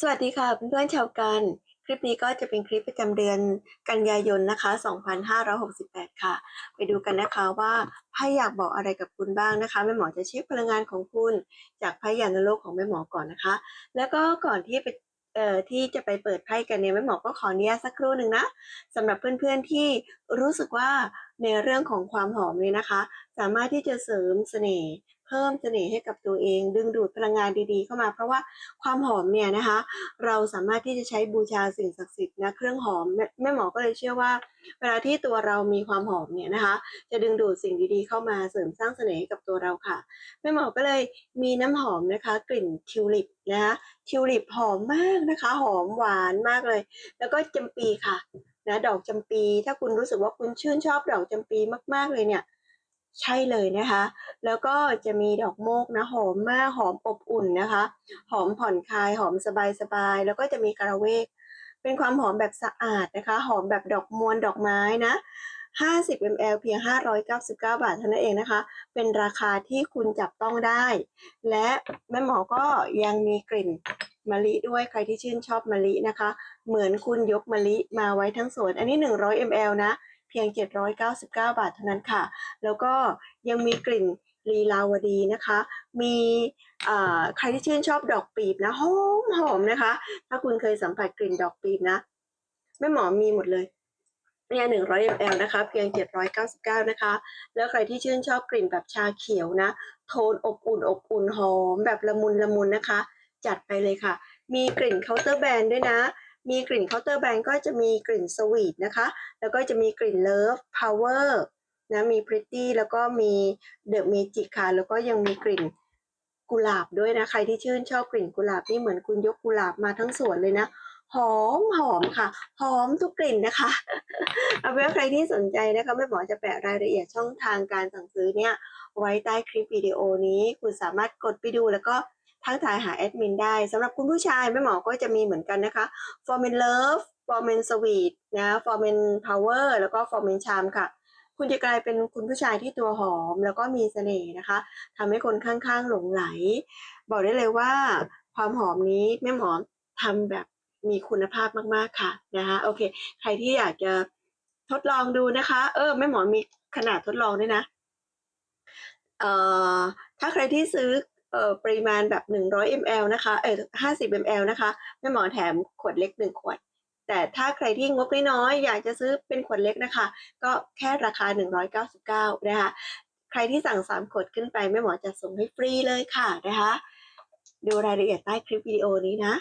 สวัสดีค่ะเพื่อนๆชาวกัน คลิปนี้ก็จะเป็นคลิปประจำเดือนกันยายนนะคะ 2568 ค่ะ ไปดูกันนะคะว่าไพ่อยากบอกอะไรกับคุณบ้างนะคะแม่หมอจะเช็คพลังงานของคุณ จากไพ่ยานโลกของแม่หมอก่อนนะคะ แล้วก็ก่อนที่ไปเอ่อที่จะไปเปิดไพ่กันเนี่ยแม่หมอก็ขออนุญาตสักครู่หนึ่งนะสำหรับเพื่อนๆที่รู้สึกว่าในเรื่องของความหอมเนี่ยนะคะ สามารถที่จะเสริมเสน่ห์ พิ่มเสน่ห์ให้กับตัวเอง ดึงดูดพลังงานดีๆ เข้ามา เพราะว่าความหอมเนี่ยนะคะ เราสามารถที่จะใช้บูชาสิ่งศักดิ์สิทธิ์นะเครื่องหอมแม่แม่หมอก็เลยเชื่อว่า เวลาที่ตัวเรามีความหอมเนี่ยนะคะ จะดึงดูดสิ่งดีๆ เข้ามาเสริมสร้างเสน่ห์ให้กับตัวเราค่ะแม่หมอก็เลยมีน้ำหอมนะคะ กลิ่นทิวลิปนะคะทิวลิปหอมมากนะคะ หอมหวานมากเลย แล้วก็จำปีค่ะนะดอกจำปี ถ้าคุณรู้สึกว่าคุณชื่นชอบดอกจำปีมากๆเลยเนี่ย ใช่เลยนะคะ แล้วก็จะมีดอกโมกนะหอมมากหอมอบอุ่นนะคะ หอมผ่อนคลายหอมสบายๆแล้วก็จะมีกระเวก เป็นความหอมแบบสะอาดนะคะ หอมแบบดอกมวลดอกไม้นะ50 ml เพียง 599 บาทเท่านั้นเองนะคะ เป็นราคาที่คุณจับต้องได้ และแม่หมอก็ยังมีกลิ่นมะลิด้วยใครที่ชื่นชอบมะลินะคะ เหมือนคุณยกมะลิมาไว้ทั้งสวน อันนี้ 100 ml นะ เพียง 799 บาทเท่านั้นค่ะ แล้วก็ยังมีกลิ่นลีลาวดีนะคะ มีใครที่ชื่นชอบดอกปีบนะหอมหอมนะคะ ถ้าคุณเคยสัมผัสกลิ่นดอกปีบนะแม่หมอมีหมดเลยเนี่ย100 ml นะคะ เพียง 799 นะคะ แล้วใครที่ชื่นชอบกลิ่นแบบชาเขียวนะ โทนอบอุ่นอบอุ่นหอมแบบละมุนละมุนนะคะ จัดไปเลยค่ะ มีกลิ่นเคาน์เตอร์แบนด้วยนะ มีกลิ่นเคาน์เตอร์แบนก็จะมีกลิ่นสวีทนะคะ แล้วก็จะมีกลิ่นเลิฟพาวเวอร์นะมีพริตตี้แล้วก็มีเดอะเมจิกค่ะ แล้วก็ยังมีกลิ่นกุหลาบด้วยนะ ใครที่ชื่นชอบกลิ่นกุหลาบนี่เหมือนคุณยกกุหลาบมาทั้งสวนเลยนะ หอมหอมค่ะ หอมทุกกลิ่นนะคะ เอาเป็นว่าใครที่สนใจนะคะแม่หมอจะแปะรายละเอียดช่องทางการสั่งซื้อเนี่ยไว้ใต้คลิปวิดีโอนี้ คุณสามารถกดไปดูแล้วก็ ทักทายหาแอดมินได้สำหรับคุณผู้ชายแม่หมอก็จะมีเหมือนกันนะคะ For Men Love For Men Sweet นะ For Men Power แล้วก็ For Men Charm ค่ะ คุณจะกลายเป็นคุณผู้ชายที่ตัวหอม แล้วก็มีเสน่ห์นะคะทำให้คนข้างๆหลงไหล บอกได้เลยว่า ความหอมนี้แม่หมอทำแบบมีคุณภาพมากๆค่ะนะคะโอเค ใครที่อยากจะทดลองดูนะคะ เออแม่หมอมีขนาดทดลองด้วยนะเอ่อถ้าใครที่ซื้อ เอ่อปริมาณแบบ 100 ml นะคะเออ50 ml นะคะแม่หมอแถมขวดเล็ก 1 ขวด แต่ถ้าใครที่งบน้อยๆอยากจะซื้อเป็นขวดเล็กนะคะ ก็แค่ราคา 199 นะคะ ใครที่สั่ง 3 ขวดขึ้นไปแม่หมอจะส่งให้ฟรีเลยค่ะนะคะ ดูรายละเอียดใต้คลิปวิดีโอนี้นะ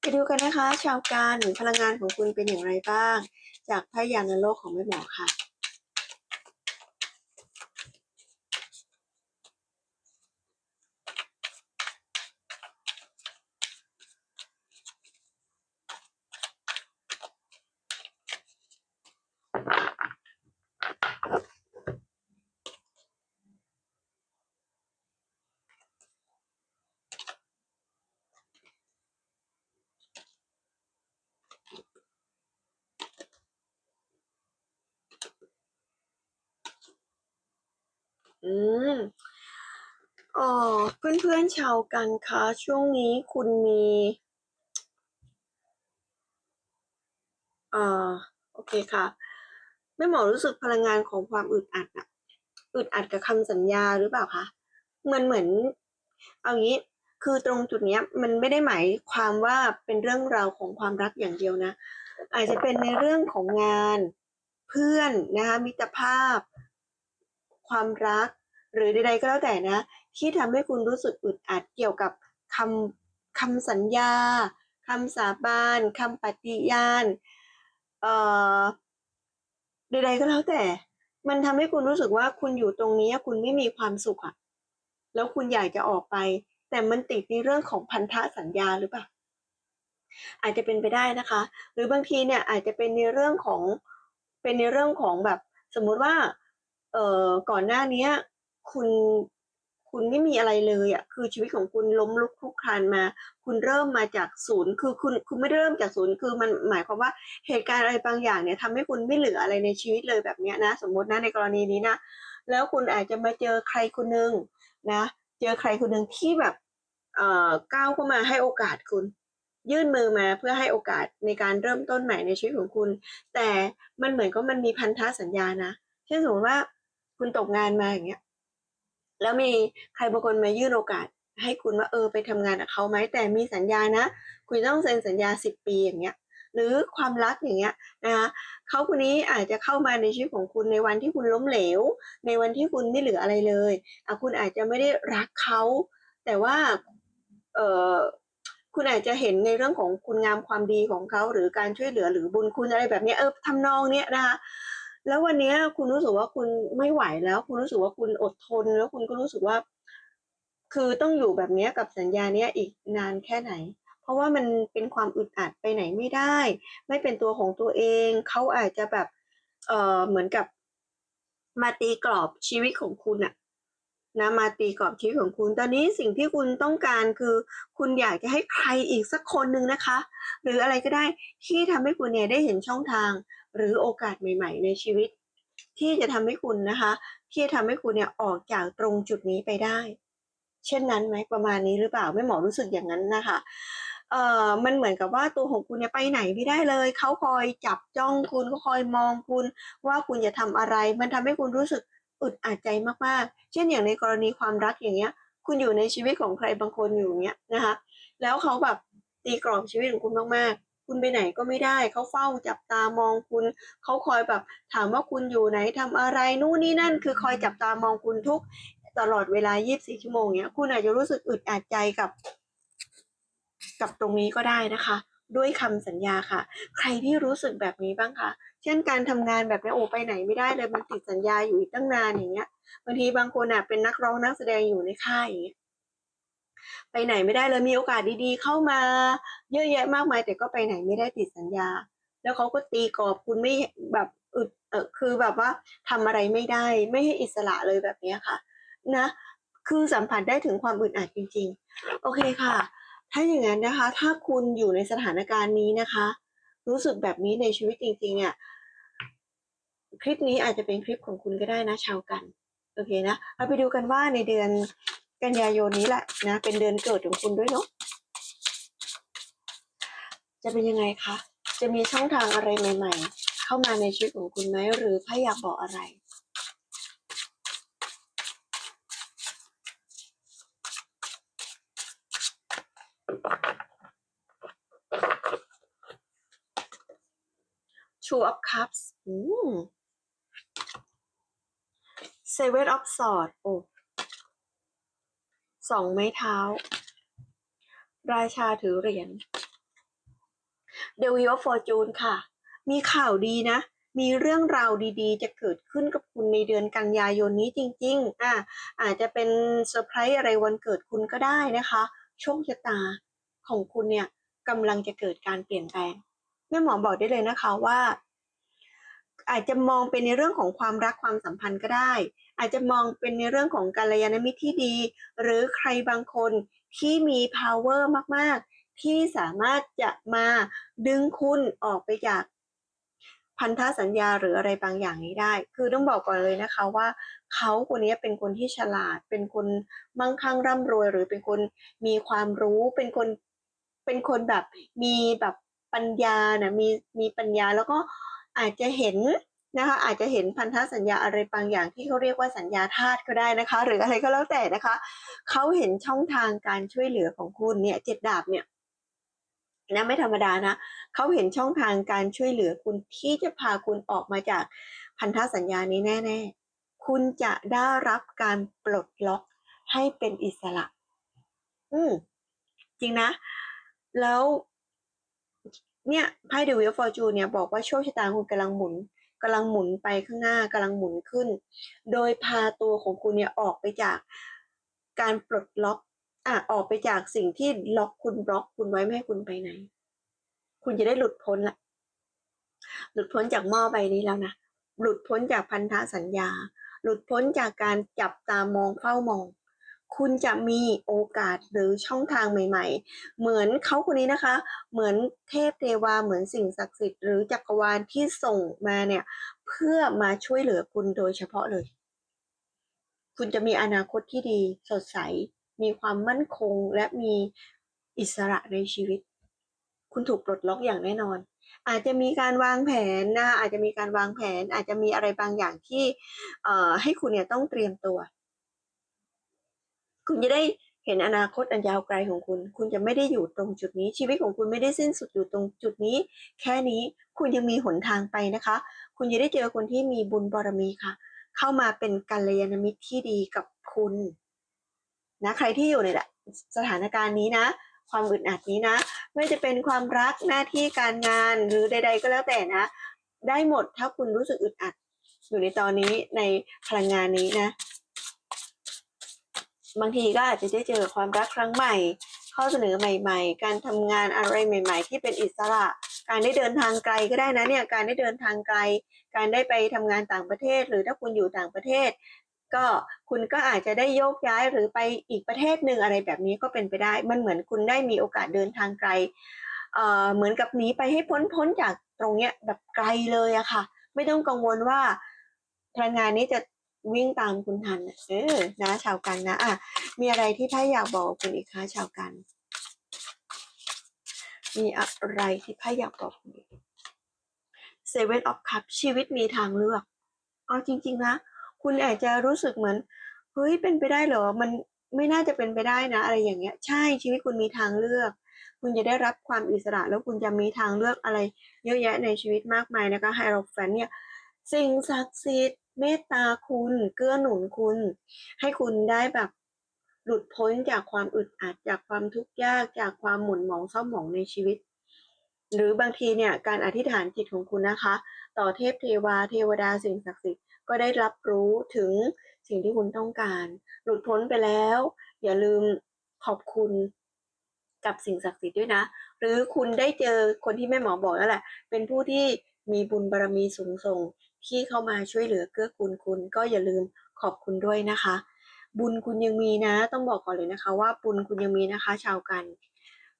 ไปดูกันนะคะ ชาวการพลังงานของคุณเป็นอย่างไรบ้าง จากพยานโลกของแม่หมอค่ะ อืมอ๋อ เพื่อนๆชาวกันคะช่วงนี้คุณมีอ่าโอเคค่ะแม่หมอรู้สึกพลังงานของความอึดอัดอะอึดอัดกับคำสัญญาหรือเปล่าคะมันเหมือน เอางี้คือตรงจุดเนี้ยมันไม่ได้หมายความว่าเป็นเรื่องราวของความรักอย่างเดียวนะ อาจจะเป็นในเรื่องของงานเพื่อนนะคะมิตรภาพ ความรักหรือใดๆก็แล้วแต่นะ ที่ทำให้คุณรู้สึกอึดอัดเกี่ยวกับคำคำสัญญาคำสาบานคำปฏิญาณเอ่อใดๆก็แล้วแต่ มันทำให้คุณรู้สึกว่าคุณอยู่ตรงนี้คุณไม่มีความสุขอะแล้วคุณอยากจะออกไป แต่มันติดในเรื่องของพันธะสัญญาหรือเปล่าอาจจะเป็นไปได้นะคะ หรือบางทีเนี่ยอาจจะเป็นในเรื่องของเป็นในเรื่องของแบบ สมมุติว่า เอ่อก่อนหน้านี้คุณ คุณไม่มีอะไรเลยอะคือชีวิตของคุณล้มลุกคลุกคลานมา คุณเริ่มมาจากศูนย์ คือคุณคุณไม่ได้เริ่มจากศูนย์คือมันหมายความว่าเหตุการณ์อะไรบางอย่างเนี่ยทำให้คุณไม่เหลืออะไรในชีวิตเลยแบบเนี้ยนะ สมมตินะในกรณีนี้นะแล้วคุณอาจจะมาเจอใครคนหนึ่งนะ เจอใครคนหนึ่งที่แบบเอ่อก้าวเข้ามาให้โอกาสคุณ ยื่นมือมาเพื่อให้โอกาสในการเริ่มต้นใหม่ในชีวิตของคุณ แต่มันเหมือนก็มันมีพันธสัญญานะเช่นสมมติว่าคุณตกงานมาอย่างเงี้ย แล้วมีใครบางคนมายื่นโอกาส ให้คุณว่าเออไปทำงานกับเขาไหมแต่มีสัญญานะ คุณต้องเซ็นสัญญาสิบปีอย่างเงี้ยหรือความรักอย่างเงี้ยนะคะเขาคนนี้อาจจะเข้ามาในชีวิตของคุณในวันที่คุณล้มเหลว ในวันที่คุณไม่เหลืออะไรเลยอะคุณอาจจะไม่ได้รักเขาแต่ว่าเออคุณอาจจะเห็นในเรื่องของคุณงามความดีของเขาหรือการช่วยเหลือหรือบุญคุณอะไรแบบนี้เออทำนองเนี้ยนะคะ แล้ววันนี้คุณรู้สึกว่าคุณไม่ไหวแล้ว คุณรู้สึกว่าคุณอดทนแล้วคุณก็รู้สึกว่า คือต้องอยู่แบบนี้กับสัญญาเนี้ยอีกนานแค่ไหน เพราะว่ามันเป็นความอึดอัดไปไหนไม่ได้ ไม่เป็นตัวของตัวเองเขาอาจจะแบบ เออเหมือนกับมาตีกรอบชีวิตของคุณอะนะมาตีกรอบชีวิตของคุณ ตอนนี้สิ่งที่คุณต้องการคือ คุณอยากจะให้ใครอีกสักคนหนึ่งนะคะ หรืออะไรก็ได้ที่ทำให้คุณเนี่ยได้เห็นช่องทาง หรือโอกาสใหม่ ๆ ในชีวิต ที่จะทำให้คุณนะคะ ที่จะทำให้คุณเนี่ยออกจากตรงจุดนี้ไปได้ เช่นนั้นไหมประมาณนี้หรือเปล่าไม่หมอรู้สึกอย่างนั้นนะคะเอ่อมันเหมือนกับว่าตัวของคุณเนี่ยไปไหนไม่ได้เลย เขาคอยจับจ้องคุณเขาคอยมองคุณ ว่าคุณจะทำอะไร มันทำให้คุณรู้สึกอึดอัดใจมากๆ เช่นอย่างในกรณีความรักอย่างเงี้ย คุณอยู่ในชีวิตของใครบางคนอยู่เงี้ยนะคะ แล้วเขาแบบตีกรอบชีวิตของคุณมากๆ คุณไปไหนก็ไม่ได้เขาเฝ้าจับตามองคุณเขาคอยแบบถามว่าคุณอยู่ไหนทำอะไรนู่นนี่นั่น คือคอยจับตามองคุณทุกตลอดเวลา 24 ชั่วโมงเนี้ยคุณอาจจะรู้สึกอึดอัดใจกับ กับตรงนี้ก็ได้นะคะ ด้วยคำสัญญาค่ะ ใครที่รู้สึกแบบนี้บ้างคะเช่นการทำงานแบบนี้โอ้ไปไหนไม่ได้เลยมันติดสัญญาอยู่อีกตั้งนานอย่างเงี้ยบางทีบางคนอะเป็นนักร้องนักแสดงอยู่ในค่ายอย่างเงี้ย ไปไหนไม่ได้เลยมีโอกาสดีๆ เข้ามา เยอะแยะมากมาย แต่ก็ไปไหนไม่ได้ติดสัญญา แล้วเขาก็ตีกรอบคุณไม่แบบอึดเออคือแบบว่าทำอะไรไม่ได้ไม่ให้อิสระเลยแบบนี้ค่ะ นะ คือสัมผัสได้ถึงความอึดอัดจริง ๆ โอเคค่ะ ถ้าอย่างนั้นนะคะ ถ้าคุณอยู่ในสถานการณ์นี้นะคะ รู้สึกแบบนี้ในชีวิตจริง ๆ เนี่ยคลิปนี้อาจจะเป็นคลิปของคุณก็ได้นะชาวกัน โอเคนะเราไปดูกันว่าในเดือน กันยายนนี้แหละนะ เป็นเดือนเกิดของคุณด้วยเนาะจะเป็นยังไงคะ จะมีช่องทางอะไรใหม่ ๆ เข้ามาในชีวิตของคุณไหมหรือถ้าอยากบอกอะไร Two of Cups อืม Seven of Swords โอ้ สองไม้เท้า ราชาถือเหรียญ The Wheel of Fortune ค่ะ มีข่าวดีนะ มีเรื่องราวดีๆ จะเกิดขึ้นกับคุณในเดือนกันยายนนี้จริง ๆ อะอาจจะเป็นเซอร์ไพรส์อะไรวันเกิดคุณก็ได้นะคะโชคชะตาของคุณเนี่ยกำลังจะเกิดการเปลี่ยนแปลงแม่หมอบอกได้เลยนะคะว่า อาจจะมองเป็นในเรื่องของความรักความสัมพันธ์ก็ได้ อาจจะมองเป็นในเรื่องของกัลยาณมิตรที่ดี หรือใครบางคนที่มี power มาก ๆ ที่สามารถจะมาดึงคุณออกไปจากพันธสัญญาหรืออะไรบางอย่างนี้ได้ คือต้องบอกก่อนเลยนะคะว่า เขาคนนี้เป็นคนที่ฉลาด เป็นคนมั่งคั่งร่ำรวย หรือเป็นคนมีความรู้ เป็นคน เป็นคนแบบมีแบบปัญญานะมีมีปัญญาแล้วก็อาจจะเห็น นะคะอาจจะเห็นพันธสัญญาอะไรบางอย่างที่เขาเรียกว่าสัญญาธาตุก็ได้นะคะ หรืออะไรก็แล้วแต่นะคะเขาเห็นช่องทางการช่วยเหลือของคุณเนี่ยเจ็ดดาบเนี่ยนะไม่ธรรมดานะเขาเห็นช่องทางการช่วยเหลือคุณที่จะพาคุณออกมาจากพันธสัญญานี้แน่ ๆ คุณจะได้รับการปลดล็อกให้เป็นอิสระ อืมจริงนะ แล้วเนี่ยไพ่ The Wheel of Fortune เนี่ยบอกว่าโชคชะตาคุณกำลังหมุน กำลังหมุนไปข้างหน้ากำลังหมุนขึ้น โดยพาตัวของคุณเนี่ยออกไปจากการปลดล็อกอะออกไปจากสิ่งที่ล็อกคุณบล็อกคุณไว้ไม่ให้คุณไปไหน คุณจะได้หลุดพ้นละหลุดพ้นจากหม้อใบนี้แล้วนะหลุดพ้นจากพันธสัญญา หลุดพ้นจากการจับตามองเฝ้ามอง คุณจะมีโอกาสหรือช่องทางใหม่ๆ เหมือนเขาคนนี้นะคะ เหมือนเทพเทวาเหมือนสิ่งศักดิ์สิทธิ์หรือจักรวาลที่ส่งมาเนี่ยเพื่อมาช่วยเหลือคุณโดยเฉพาะเลย คุณจะมีอนาคตที่ดีสดใส มีความมั่นคงและมีอิสระในชีวิต คุณถูกปลดล็อกอย่างแน่นอนอาจจะมีการวางแผนนะคะอาจจะมีการวางแผน อาจจะมีอะไรบางอย่างที่เอ่อให้คุณเนี่ยต้องเตรียมตัว คุณจะได้เห็นอนาคตอันยาวไกลของคุณ คุณจะไม่ได้อยู่ตรงจุดนี้ ชีวิตของคุณไม่ได้สิ้นสุดอยู่ตรงจุดนี้ แค่นี้คุณยังมีหนทางไปนะคะ คุณจะได้เจอคนที่มีบุญบารมีค่ะ เข้ามาเป็นกัลยาณมิตรที่ดีกับคุณนะใครที่อยู่ในสถานการณ์นี้นะ ความอึดอัดนี้นะ ไม่จะเป็นความรักหน้าที่การงานหรือใด ๆ ก็แล้วแต่นะ ได้หมดถ้าคุณรู้สึกอึดอัด อยู่ในตอนนี้ในพลังงานนี้นะ บางทีก็อาจจะได้เจอความรักครั้งใหม่ ข้อเสนอใหม่ ๆ การทำงานอะไรใหม่ ๆ ที่เป็นอิสระ การได้เดินทางไกลก็ได้นะเนี่ยการได้เดินทางไกล การได้ไปทำงานต่างประเทศ หรือถ้าคุณอยู่ต่างประเทศ ก็คุณก็อาจจะได้โยกย้ายหรือไปอีกประเทศหนึ่งอะไรแบบนี้ก็เป็นไปได้ มันเหมือนคุณได้มีโอกาสเดินทางไกลเอ่อเหมือนกับหนีไปให้พ้นพ้นจากตรงเนี้ยแบบไกลเลยอะค่ะ ไม่ต้องกังวลว่าพลังงานนี้จะ วิ่งตามคุณทันน่ะเออนะชาวกันนะอะมีอะไรที่ไพ่อยากบอกคุณอีกคะชาวกัน มีอะไรที่ไพ่อยากบอกคุณอีก Seven of Cups ชีวิตมีทางเลือกเอาจริง ๆ นะ คุณอาจจะรู้สึกเหมือนเฮ้ยเป็นไปได้เหรอ มันไม่น่าจะเป็นไปได้นะ อะไรอย่างเงี้ย ใช่ชีวิตคุณมีทางเลือก คุณจะได้รับความอิสระ แล้วคุณจะมีทางเลือกอะไร เยอะแยะในชีวิตมากมายนะคะไฮโรแฟนเนี่ย สิ่งศักดิ์สิทธิ์ เมตตาคุณเกื้อหนุนคุณ ให้คุณได้แบบหลุดพ้นจากความอึดอัดจากความทุกข์ยากจากความหมุนหมองเศร้าหมองในชีวิต หรือบางทีเนี่ยการอธิษฐานจิตของคุณนะคะ ต่อเทพเทวาเทวดาสิ่งศักดิ์สิทธิ์ก็ได้รับรู้ถึงสิ่งที่คุณต้องการ หลุดพ้นไปแล้ว อย่าลืมขอบคุณกับสิ่งศักดิ์สิทธิ์ด้วยนะ หรือคุณได้เจอคนที่แม่หมอบอกแล้วแหละ เป็นผู้ที่มีบุญบารมีสูงส่ง ที่เข้ามาช่วยเหลือเกื้อกูลคุณ ก็อย่าลืมขอบคุณด้วยนะคะ บุญคุณยังมีนะ ต้องบอกก่อนเลยนะคะ ว่าบุญคุณยังมีนะคะ ชาวกัน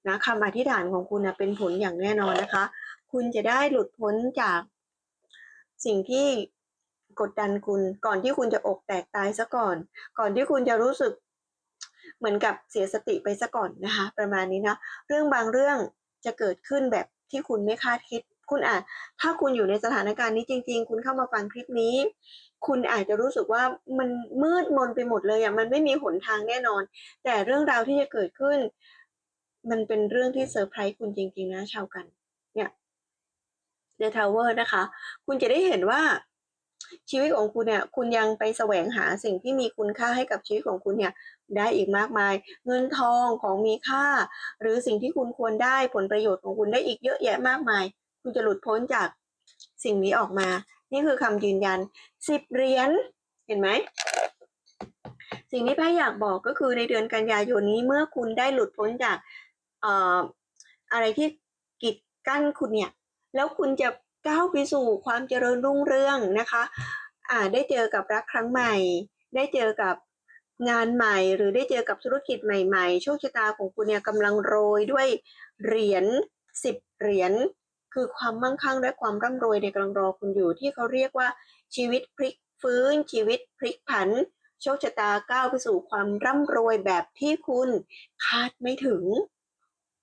นะคำอธิษฐานของคุณนะเป็นผลอย่างแน่นอนนะคะ คุณจะได้หลุดพ้นจากสิ่งที่กดดันคุณ ก่อนที่คุณจะอกแตกตายซะก่อน ก่อนที่คุณจะรู้สึกเหมือนกับเสียสติไปซะก่อนนะคะ ประมาณนี้นะ เรื่องบางเรื่องจะเกิดขึ้นแบบที่คุณไม่คาดคิด คุณอาจถ้าคุณอยู่ในสถานการณ์นี้จริง ๆ คุณเข้ามาฟังคลิปนี้ คุณอาจจะรู้สึกว่ามันมืดมนไปหมดเลยอะมันไม่มีหนทางแน่นอน แต่เรื่องราวที่จะเกิดขึ้น มันเป็นเรื่องที่เซอร์ไพรส์คุณจริง ๆ นะ ชาวกัน เนี่ย The Tower นะคะ คุณจะได้เห็นว่าชีวิตของคุณเนี่ยคุณยังไปแสวงหาสิ่งที่มีคุณค่าให้กับชีวิตของคุณเนี่ยได้อีกมากมาย เงินทองของมีค่า หรือสิ่งที่คุณควรได้ผลประโยชน์ของคุณได้อีกเยอะแยะมากมาย คุณจะหลุดพ้นจากสิ่งนี้ออกมา นี่คือคำยืนยันสิบเหรียญเห็นไหมสิ่งที่แพ่อยากบอกก็คือในเดือนกันยายนนี้เมื่อคุณได้หลุดพ้นจากเอ่ออะไรที่กีดกั้นคุณเนี่ย แล้วคุณจะก้าวไปสู่ความเจริญรุ่งเรืองนะคะอ่าได้เจอกับรักครั้งใหม่ ได้เจอกับงานใหม่ หรือได้เจอกับธุรกิจใหม่ ๆ โชคชะตาของคุณเนี่ยกำลังโรยด้วยเหรียญสิบเหรียญ คือความมั่งคั่งและความร่ำรวยในกำลังรอคุณอยู่ที่เขาเรียกว่าชีวิตพลิกฟื้น ชีวิตพลิกผัน โชคชะตาก้าวไปสู่ความร่ำรวยแบบที่คุณคาดไม่ถึง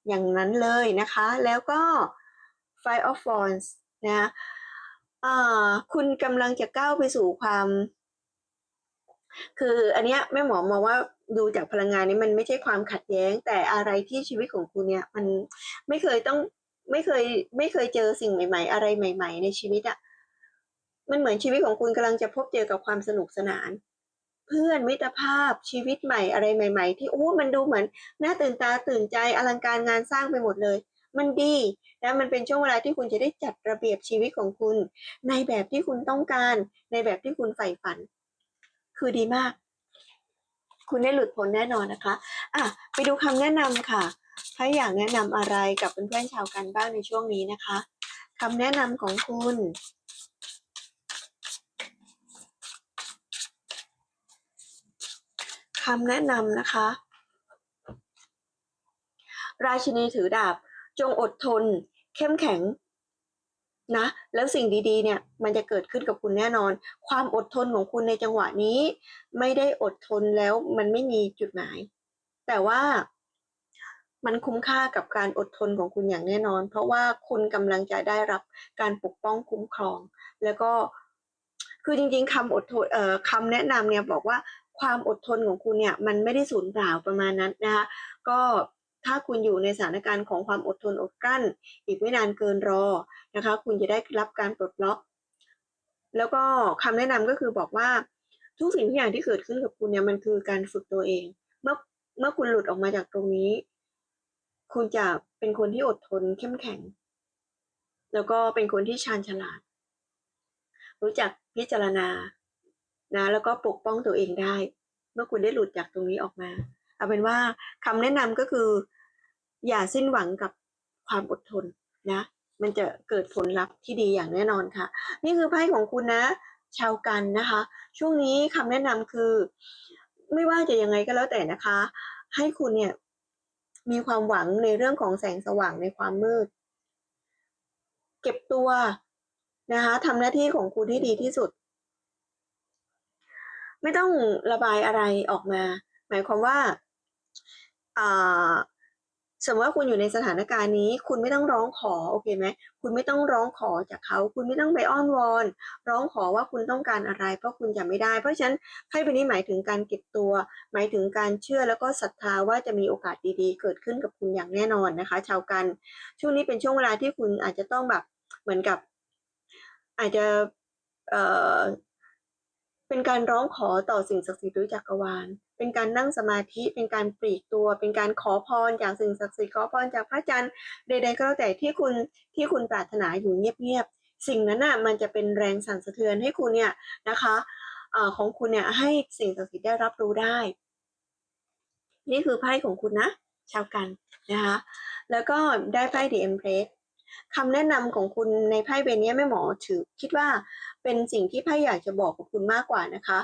อย่างนั้นเลยนะคะ แล้วก็ Five of Wands นะคุณกำลังจะก้าวไปสู่ความ คืออันเนี้ยแม่หมอมองว่าดูจากพลังงานนี้มันไม่ใช่ความขัดแย้ง แต่อะไรที่ชีวิตของคุณเนี่ย มันไม่เคยต้อง ไม่เคยไม่เคยเจอสิ่งใหม่ ๆ อะไรใหม่ ๆ ในชีวิตอะมันเหมือนชีวิตของคุณกำลังจะพบเจอกับความสนุกสนาน เพื่อนมิตรภาพชีวิตใหม่อะไรใหม่ ๆ ที่โอ้มันดูเหมือนน่าตื่นตาตื่นใจอลังการงานสร้างไปหมดเลย มันดีและมันเป็นช่วงเวลาที่คุณจะได้จัดระเบียบชีวิตของคุณ ในแบบที่คุณต้องการ ในแบบที่คุณใฝ่ฝัน คือดีมาก คุณได้หลุดพ้นแน่นอนนะคะ อะ ไปดูคำแนะนำค่ะ ถ้าอยากแนะนำอะไรกับเพื่อนๆชาวกันบ้างในช่วงนี้นะคะคำแนะนำของคุณคำแนะนำนะคะ ราชินีถือดาบ จงอดทน เข้มแข็งนะแล้วสิ่งดีๆเนี่ยมันจะเกิดขึ้นกับคุณแน่นอน ความอดทนของคุณในจังหวะนี้ ไม่ได้อดทนแล้วมันไม่มีจุดหมาย แต่ว่า มันคุ้มค่ากับการอดทนของคุณอย่างแน่นอน เพราะว่าคุณกำลังจะได้รับการปกป้องคุ้มครอง แล้วก็คือจริงๆคำอดทนเอ่อคำแนะนำเนี่ยบอกว่าความอดทนของคุณเนี่ยมันไม่ได้สูญเปล่าประมาณนั้นนะคะก็ถ้าคุณอยู่ในสถานการณ์ของความอดทนอดกลั้น อีกไม่นานเกินรอนะคะ คุณจะได้รับการปลดล็อก แล้วก็คำแนะนำก็คือบอกว่าทุกสิ่งทุกอย่างที่เกิดขึ้นกับคุณเนี่ยมันคือการฝึกตัวเอง เมื่อเมื่อคุณหลุดออกมาจากตรงนี้ คุณจะเป็นคนที่อดทนเข้มแข็ง แล้วก็เป็นคนที่ชาญฉลาด รู้จักพิจารณานะแล้วก็ปกป้องตัวเองได้ เมื่อคุณได้หลุดจากตรงนี้ออกมา เอาเป็นว่าคำแนะนำก็คือ อย่าสิ้นหวังกับความอดทนนะ มันจะเกิดผลลัพธ์ที่ดีอย่างแน่นอนค่ะ นี่คือไพ่ของคุณนะ ชาวกันนะคะ ช่วงนี้คำแนะนำคือ ไม่ว่าจะยังไงก็แล้วแต่นะคะ ให้คุณเนี่ย มีความหวังในเรื่องของแสงสว่างในความมืด เก็บตัวนะคะทำหน้าที่ของคุณที่ดีที่สุด ไม่ต้องระบายอะไรออกมา หมายความว่าอ่า สมมติว่าคุณอยู่ในสถานการณ์นี้ คุณไม่ต้องร้องขอโอเคไหมคุณไม่ต้องร้องขอจากเขา คุณไม่ต้องไปอ้อนวอน ร้องขอว่าคุณต้องการอะไร เพราะคุณจะไม่ได้ เพราะฉะนั้นไพ่ใบนี้หมายถึงการเก็บตัว หมายถึงการเชื่อแล้วก็ศรัทธาว่าจะมีโอกาสดีๆ เกิดขึ้นกับคุณอย่างแน่นอนนะคะ ชาวกัน ช่วงนี้เป็นช่วงเวลาที่คุณอาจจะต้องแบบเหมือนกับ อาจจะเอ่อ เป็นการร้องขอต่อสิ่งศักดิ์สิทธิ์หรือจักรวาล เป็นการนั่งสมาธิ เป็นการปลีกตัว เป็นการขอพรจากสิ่งศักดิ์สิทธิ์ขอพรจากพระจันทร์ใดๆก็แล้วแต่ที่คุณที่คุณปรารถนาอยู่เงียบๆ สิ่งนั้นน่ะมันจะเป็นแรงสั่นสะเทือนให้คุณเนี่ยนะคะอ่อของคุณเนี่ยให้สิ่งศักดิ์สิทธิ์ได้รับรู้ได้ นี่คือไพ่ของคุณนะ ชาวกันนะคะ แล้วก็ได้ไพ่ The Empress คำแนะนำของคุณในไพ่ใบนี้แม่หมอถือคิดว่า เป็นสิ่งที่ไพ่อยากจะบอกกับคุณมากกว่านะคะ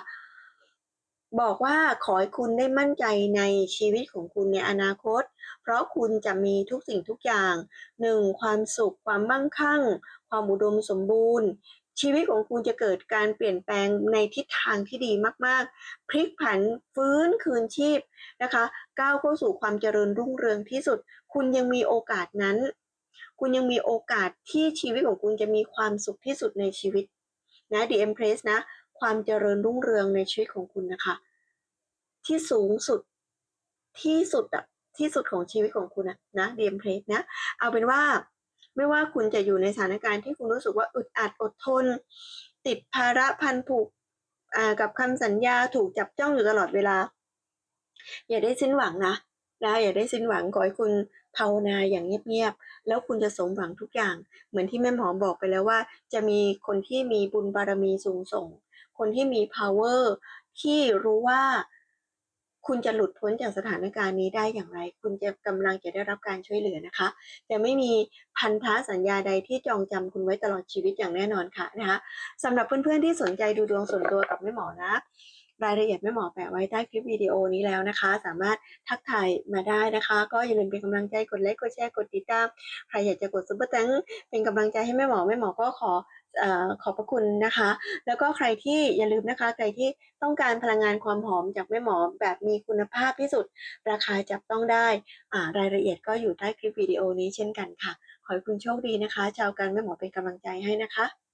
บอกว่าขอให้คุณได้มั่นใจในชีวิตของคุณในอนาคต เพราะคุณจะมีทุกสิ่งทุกอย่างหนึ่งความสุขความมั่งคั่ง ความอุดมสมบูรณ์ ชีวิตของคุณจะเกิดการเปลี่ยนแปลงในทิศทางที่ดีมากๆ พลิกผันฟื้นคืนชีพนะคะ ก้าวเข้าสู่ความเจริญรุ่งเรืองที่สุด คุณยังมีโอกาสนั้นคุณยังมีโอกาสที่ชีวิตของคุณจะมีความสุขที่สุดในชีวิต นะ The Empress นะ ความเจริญรุ่งเรืองในชีวิตของคุณนะคะ ที่สูงสุดที่สุดอะที่สุดของชีวิตของคุณนะนะ The Empress นะ เอาเป็นว่าไม่ว่าคุณจะอยู่ในสถานการณ์ที่คุณรู้สึกว่าอึดอัดอดทน ติดภาระพันผูกอ่ากับคำสัญญาถูกจับจ้องอยู่ตลอดเวลา อย่าได้สิ้นหวังนะนะอย่าได้สิ้นหวังขอให้คุณ ภาวนาอย่างเงียบๆ แล้วคุณจะสมหวังทุกอย่าง เหมือนที่แม่หมอบอกไปแล้วว่า จะมีคนที่มีบุญบารมีสูงส่ง คนที่มี power ที่รู้ว่าคุณจะหลุดพ้นจากสถานการณ์นี้ได้อย่างไร คุณจะกำลังจะได้รับการช่วยเหลือนะคะ จะไม่มีพันธะสัญญาใดที่จองจำคุณไว้ตลอดชีวิตอย่างแน่นอนค่ะนะคะสำหรับเพื่อนๆที่สนใจดูดวงส่วนตัวกับแม่หมอนะ รายละเอียดแม่หมอแปะไว้ใต้คลิปวิดีโอนี้แล้วนะคะ สามารถทักทายมาได้นะคะ ก็อย่าลืมเป็นกำลังใจกดไลค์กดแชร์กดติดตามใครอยากจะกดซุปเปอร์แตงเป็นกำลังใจให้แม่หมอแม่หมอก็ขอเอ่อขอบพระคุณนะคะ แล้วก็ใครที่อย่าลืมนะคะ ใครที่ต้องการพลังงานความหอมจากแม่หมอแบบมีคุณภาพที่สุด ราคาจับต้องได้รายละเอียดก็อยู่ใต้คลิปวิดีโอนี้เช่นกันค่ะ ขอให้คุณโชคดีนะคะ ชาวกันแม่หมอเป็นกำลังใจให้นะคะ